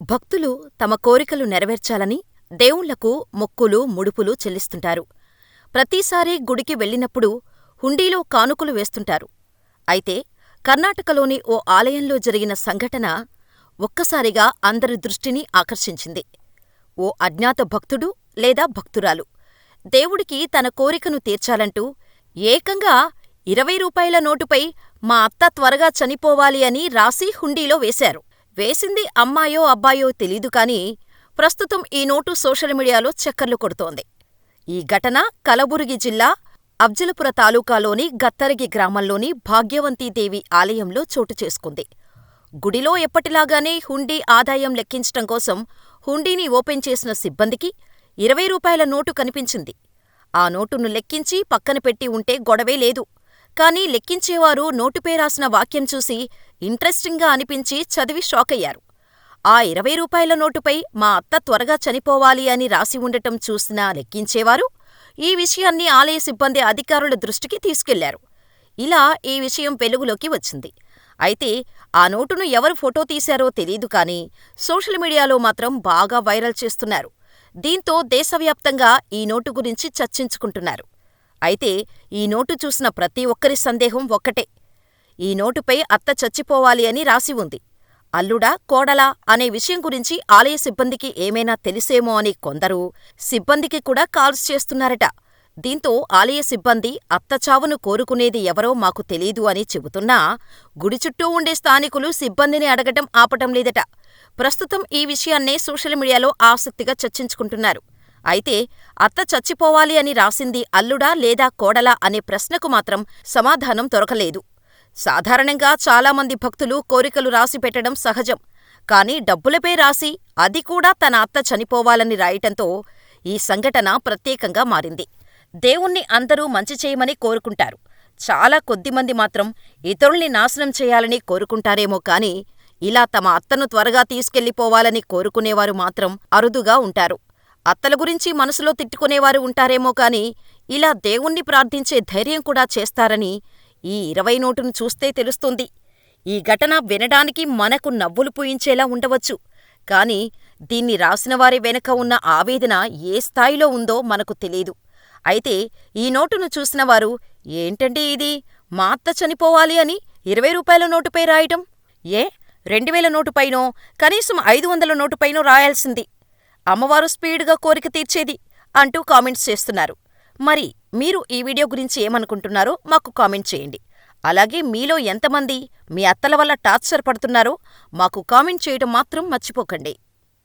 భక్తులు తమ కోరికలు నెరవేర్చాలని దేవుళ్ళకు మొక్కులు, ముడుపులు చెల్లిస్తుంటారు. ప్రతిసారీ గుడికి వెళ్ళినప్పుడు హుండీలో కానుకలు వేస్తుంటారు. అయితే కర్ణాటకలోని ఓ ఆలయంలో జరిగిన సంఘటన ఒక్కసారిగా అందరి దృష్టిని ఆకర్షించింది. ఓ అజ్ఞాత భక్తుడు లేదా భక్తురాలు దేవుడికి తన కోరికను తీర్చాలంటూ ఏకంగా ఇరవై రూపాయల నోటుపై మా అత్త త్వరగా చనిపోవాలి అని రాసి హుండీలో వేశారు. వేసింది అమ్మాయో అబ్బాయో తెలీదు కానీ ప్రస్తుతం ఈ నోటు సోషల్ మీడియాలో చక్కర్లు కొడుతోంది. ఈ ఘటన కలబురుగి జిల్లా అబ్జలపుర తాలూకాలోని గత్తరగి గ్రామంలోని భాగ్యవంతీదేవి ఆలయంలో చోటుచేసుకుంది. గుడిలో ఎప్పటిలాగానే హుండీ ఆదాయం లెక్కించటం కోసం హుండీని ఓపెన్ చేసిన సిబ్బందికి ఇరవై రూపాయల నోటు కనిపించింది. ఆ నోటును లెక్కించి పక్కన పెట్టి ఉంటే గొడవే లేదు. కానీ లెక్కించేవారు నోటుపై రాసిన వాక్యం చూసి ఇంట్రెస్టింగ్గా అనిపించి చదివి షాకయ్యారు. ఆ ఇరవై రూపాయల నోటుపై మా అత్త త్వరగా చనిపోవాలి అని రాసి ఉండటం చూసిన లెక్కించేవారు ఈ విషయాన్ని ఆలయ సిబ్బంది అధికారుల దృష్టికి తీసుకెళ్ళారు. ఇలా ఈ విషయం వెలుగులోకి వచ్చింది. అయితే ఆ నోటును ఎవరు ఫోటో తీశారో తెలీదు కానీ సోషల్ మీడియాలో మాత్రం బాగా వైరల్ చేస్తున్నారు. దీంతో దేశవ్యాప్తంగా ఈ నోటు గురించి చర్చించుకుంటున్నారు. అయితే ఈ నోటు చూసిన ప్రతి ఒక్కరి సందేహం ఒక్కటే. ఈ నోటుపై అత్త చచ్చిపోవాలి అని రాసి ఉంది. అల్లుడా, కోడలా అనే విషయం గురించి ఆలయ సిబ్బందికి ఏమైనా తెలిసేమో అని కొందరు సిబ్బందికి కూడా కాల్స్ చేస్తున్నారట. దీంతో ఆలయ సిబ్బంది అత్త చావును కోరుకునేది ఎవరో మాకు తెలీదు అని చెబుతున్నా గుడి చుట్టూ ఉండే స్థానికులు సిబ్బందిని అడగటం ఆపటం లేదట. ప్రస్తుతం ఈ విషయాన్నే సోషల్ మీడియాలో ఆసక్తిగా చర్చించుకుంటున్నారు. అయితే అత్త చచ్చిపోవాలి అని రాసింది అల్లుడా లేదా కోడలా అనే ప్రశ్నకు మాత్రం సమాధానం దొరకలేదు. సాధారణంగా చాలామంది భక్తులు కోరికలు రాసిపెట్టడం సహజం. కానీ డబ్బులపై రాసి అది కూడా తన అత్త చనిపోవాలని రాయటంతో ఈ సంఘటన ప్రత్యేకంగా మారింది. దేవుణ్ణి అందరూ మంచి చేయమని కోరుకుంటారు. చాలా కొద్దిమంది మాత్రం ఇతరుల్ని నాశనం చేయాలని కోరుకుంటారేమో కానీ ఇలా తమ అత్తను త్వరగా తీసుకెళ్ళిపోవాలని కోరుకునేవారు మాత్రం అరుదుగా ఉంటారు. అత్తల గురించి మనసులో తిట్టుకునేవారు ఉంటారేమో కానీ ఇలా దేవుణ్ణి ప్రార్థించే ధైర్యం కూడా చేస్తారని ఈ ఇరవై నోటును చూస్తే తెలుస్తుంది. ఈ ఘటన వినడానికి మనకు నవ్వులు పూయించేలా ఉండవచ్చు. కానీ దీన్ని రాసినవారి వెనక ఉన్న ఆవేదన ఏ స్థాయిలో ఉందో మనకు తెలీదు. అయితే ఈ నోటును చూసినవారు ఏంటండి ఇది మా అత్త చనిపోవాలి అని ఇరవై రూపాయల నోటుపై రాయటం? ఏ రెండువేల నోటుపైనో, కనీసం ఐదు వందల నోటుపైనో రాయాల్సింది. అమ్మవారు స్పీడుగా కోరిక తీర్చేది అంటూ కామెంట్స్ చేస్తున్నారు. మరి మీరు ఈ వీడియో గురించి ఏమనుకుంటున్నారో మాకు కామెంట్ చేయండి. అలాగే మీలో ఎంతమంది మీ అత్తల వల్ల టార్చర్ పడుతున్నారో మాకు కామెంట్ చేయటం మాత్రం మర్చిపోకండి.